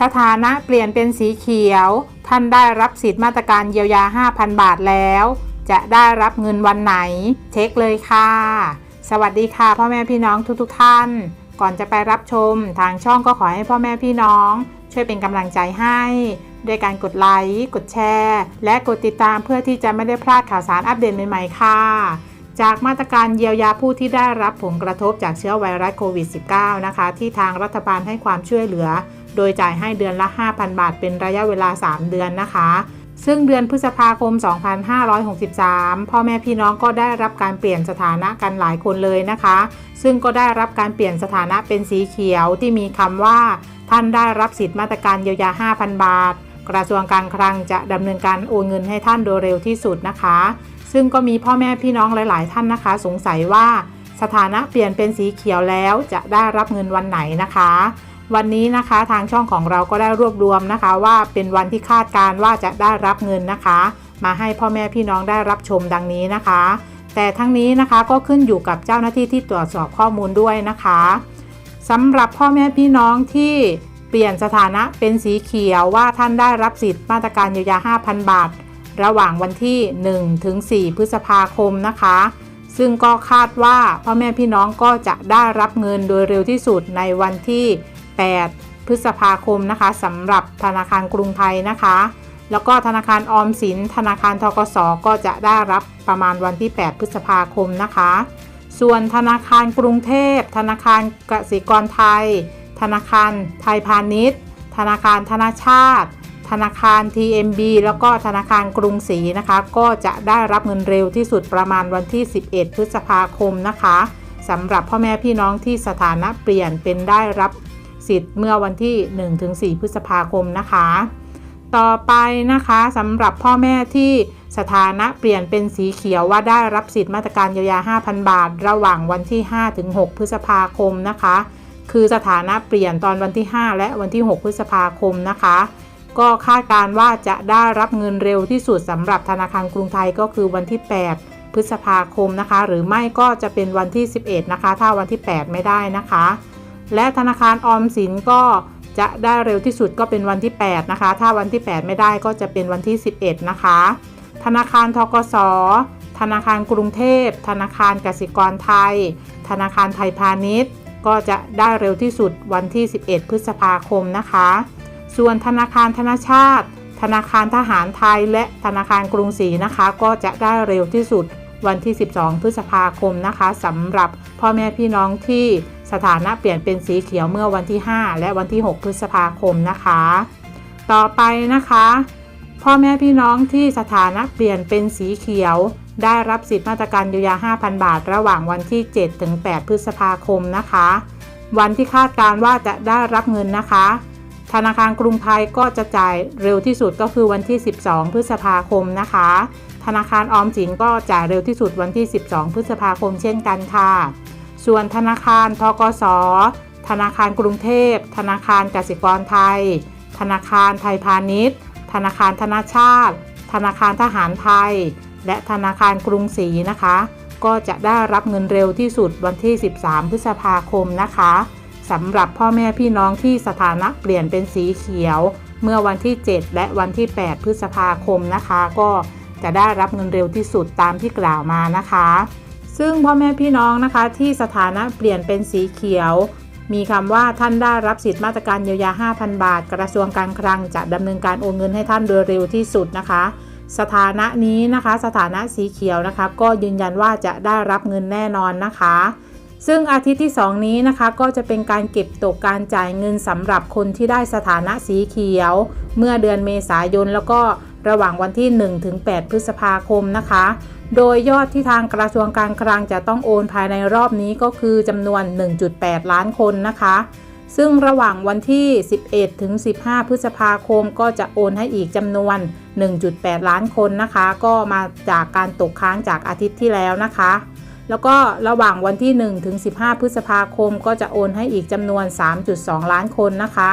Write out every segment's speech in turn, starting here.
สถานะเปลี่ยนเป็นสีเขียว ท่านได้รับสิทธิ์มาตรการเยียวยา 5,000 บาทแล้ว จะได้รับเงินวันไหน เช็คเลยค่ะ สวัสดีค่ะพ่อแม่พี่น้องทุกๆทท่าน ก่อนจะไปรับชมทางช่องก็ขอให้พ่อแม่พี่น้อง ช่วยเป็นกำลังใจให้ด้วยการกดไลค์ กดแชร์ และกดติดตามเพื่อที่จะไม่ได้พลาดข่าวสารอัปเดตใหม่ๆค่ะ จากมาตรการเยียวยาผู้ที่ได้รับผลกระทบจากเชื้อไวรัสโควิด -19 นะคะ ที่ทางรัฐบาลให้ความช่วยเหลือ โดยจ่ายให้เดือนละ 5,000 บาทเป็นระยะเวลา 3 เดือนนะคะ ซึ่งเดือนพฤษภาคม 2563 พ่อแม่พี่น้องก็ได้รับการเปลี่ยนสถานะกันหลายคนเลยนะคะ ซึ่งก็ได้รับการเปลี่ยนสถานะเป็นสีเขียวที่มีคำว่า ท่านได้รับสิทธิ์มาตรการเยียวยา 5,000 บาท กระทรวงการคลังจะดำเนินการโอนเงินให้ท่านโดยเร็วที่สุดนะคะ ซึ่งก็มีพ่อแม่พี่น้องหลาย ๆ ท่านนะคะ สงสัยว่าสถานะเปลี่ยนเป็นสีเขียวแล้วจะได้รับเงินวันไหนนะคะ วันนี้นะคะทางช่องของเราก็ได้รวบรวมนะคะ ว่าเป็นวันที่คาดการว่าจะได้รับเงินนะคะ มาให้พ่อแม่พี่น้องได้รับชมดังนี้นะคะ แต่ทั้งนี้นะคะก็ขึ้นอยู่กับเจ้าหน้าที่ที่ตรวจสอบข้อมูลด้วยนะคะสำหรับพ่อแม่พี่น้องที่ เปลี่ยนสถานะเป็นสีเขียวว่าท่านได้รับสิทธิ์มาตรการเยียวยา 5,000 บาท ระหว่างวันที่1ถึง4พฤษภาคมนะคะ ซึ่งก็คาดว่าพ่อแม่พี่น้องก็จะได้รับเงินโดยเร็วที่สุดในวันที่ 8 พฤษภาคมนะคะสำหรับธนาคารกรุงไทยนะคะ แล้วก็ธนาคารออมสิน ธนาคารทกสก็จะได้รับประมาณวันที่ 8 พฤษภาคมนะคะ ส่วนธนาคารกรุงเทพ ธนาคารกสิกรไทย ธนาคารไทยพาณิชย์ ธนาคารธนาชาติ ธนาคาร TMB แล้วก็ธนาคารกรุงศรีนะคะ ก็จะได้รับเงินเร็วที่สุดประมาณวันที่ 11 พฤษภาคมนะคะสำหรับพ่อแม่พี่น้องที่สถานะเปลี่ยนเป็นได้รับสิทธิ์เมื่อวันที่ 1-4 พฤษภาคมนะคะ ต่อไปนะคะสำหรับพ่อแม่ที่สถานะเปลี่ยนเป็นสีเขียวว่าได้รับสิทธิ์มาตรการเยียวยา 5,000 บาท ระหว่างวันที่ 5-6 พฤษภาคมนะคะ คือสถานะเปลี่ยนตอนวันที่ 5 และวันที่ 6 พฤษภาคมนะคะ ก็คาดการว่าจะได้รับเงินเร็วที่สุดสำหรับธนาคารกรุงไทยก็คือวันที่ 8 พฤษภาคมนะคะ หรือไม่ก็จะเป็นวันที่ 11 นะคะ ถ้าวันที่ 8 ไม่ได้นะคะ และธนาคารออมสินก็จะได้เร็วที่สุดก็เป็นวันที่ 8 นะคะ ถ้าวันที่ 8 ไม่ได้ก็จะเป็นวันที่ 11 นะคะ ธนาคารทกสธนาคารกรุงเทพ ธนาคารกสิกรไทย ธนาคารไทยพาณิชย์ ก็จะได้เร็วที่สุดวันที่ 11 พฤษภาคมนะคะ ส่วนธนาคารธนาชาติ ธนาคารทหารไทย และธนาคารกรุงศรีนะคะ ก็จะได้เร็วที่สุดวันที่ 12 พฤษภาคมนะคะสำหรับพ่อแม่พี่น้องที่สถานะเปลี่ยนเป็นสีเขียวเมื่อวันที่ 5 และวันที่ 6 พฤษภาคมนะคะ ต่อไปนะคะ พ่อแม่พี่น้องที่สถานะเปลี่ยนเป็นสีเขียว ได้รับสิทธิมาตรการเยียวยา 5,000 บาท ระหว่างวันที่ 7 ถึง 8 พฤษภาคมนะคะ วันที่คาดการว่าจะได้รับเงินนะคะ ธนาคารกรุงไทยก็จะจ่ายเร็วที่สุดก็คือวันที่ 12 พฤษภาคมนะคะ ธนาคารออมสินก็จ่ายเร็วที่สุดวันที่ 12 พฤษภาคมเช่นกันค่ะ ส่วนธนาคารทกส ธนาคารกรุงเทพ ธนาคารกสิกรไทย ธนาคารไทยพาณิชย์ ธนาคารธนาชาติ ธนาคารทหารไทย และธนาคารกรุงศรีนะคะ ก็จะได้รับเงินเร็วที่สุดวันที่ 13 พฤษภาคมนะคะสำหรับพ่อแม่พี่น้องที่สถานะเปลี่ยนเป็นสีเขียว เมื่อวันที่ 7 และวันที่ 8 พฤษภาคมนะคะ ก็จะได้รับเงินเร็วที่สุดตามที่กล่าวมานะคะ ซึ่งพ่อแม่พี่น้องนะคะที่สถานะเปลี่ยนเป็นสีเขียว มีคำว่าท่านได้รับสิทธิมาตรการเยียวยา 5,000 บาท กระทรวงการคลังจะดำเนินการโอนเงินให้ท่านโดยเร็วที่สุดนะคะ สถานะนี้นะคะ สถานะสีเขียวนะคะ ก็ยืนยันว่าจะได้รับเงินแน่นอนนะคะ ซึ่งอาทิตย์ที่ 2 นี้นะคะ ก็จะเป็นการเก็บตกการจ่ายเงินสำหรับคนที่ได้สถานะสีเขียว เมื่อเดือนเมษายนแล้วก็ระหว่างวันที่ 1-8 พฤษภาคมนะคะ โดยยอดที่ทางกระทรวงการคลังจะต้องโอนภายในรอบนี้ก็คือจำนวน 1.8 ล้านคนนะคะ ซึ่งระหว่างวันที่ 11 ถึง 15 พฤษภาคมก็จะโอนให้อีกจำนวน 1.8 ล้านคนนะคะ ก็มาจากการตกค้างจากอาทิตย์ที่แล้วนะคะ แล้วก็ระหว่างวันที่ 1 ถึง 15 พฤษภาคม ก็จะโอนให้อีกจำนวน 3.2 ล้านคนนะคะ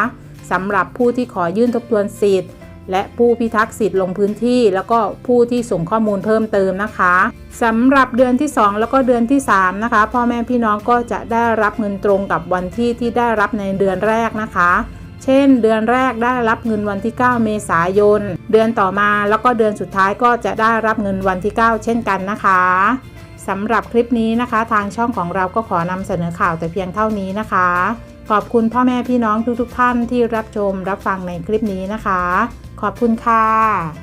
สำหรับผู้ที่ขอยื่นทบทวนสิทธิ์ และผู้พิทักษ์สิทธิ์ลงพื้นที่ แล้วก็ผู้ที่ส่งข้อมูลเพิ่มเติมนะคะสำหรับเดือนที่ 2 แล้วก็เดือนที่ 3 นะคะ พ่อแม่พี่น้องก็จะได้รับเงินตรงกับวันที่ที่ได้รับในเดือนแรกนะคะ เช่น เดือนแรกได้รับเงินวันที่ 9 เมษายน เดือนต่อมาแล้วก็เดือนสุดท้ายก็จะได้รับเงินวันที่ 9 เช่นกันนะคะสำหรับคลิปนี้นะคะ ทางช่องของเราก็ขอนำเสนอข่าวแต่เพียงเท่านี้นะคะ ขอบคุณพ่อแม่พี่น้องทุกๆท่านที่รับชมรับฟังในคลิปนี้นะคะ ขอบคุณค่ะ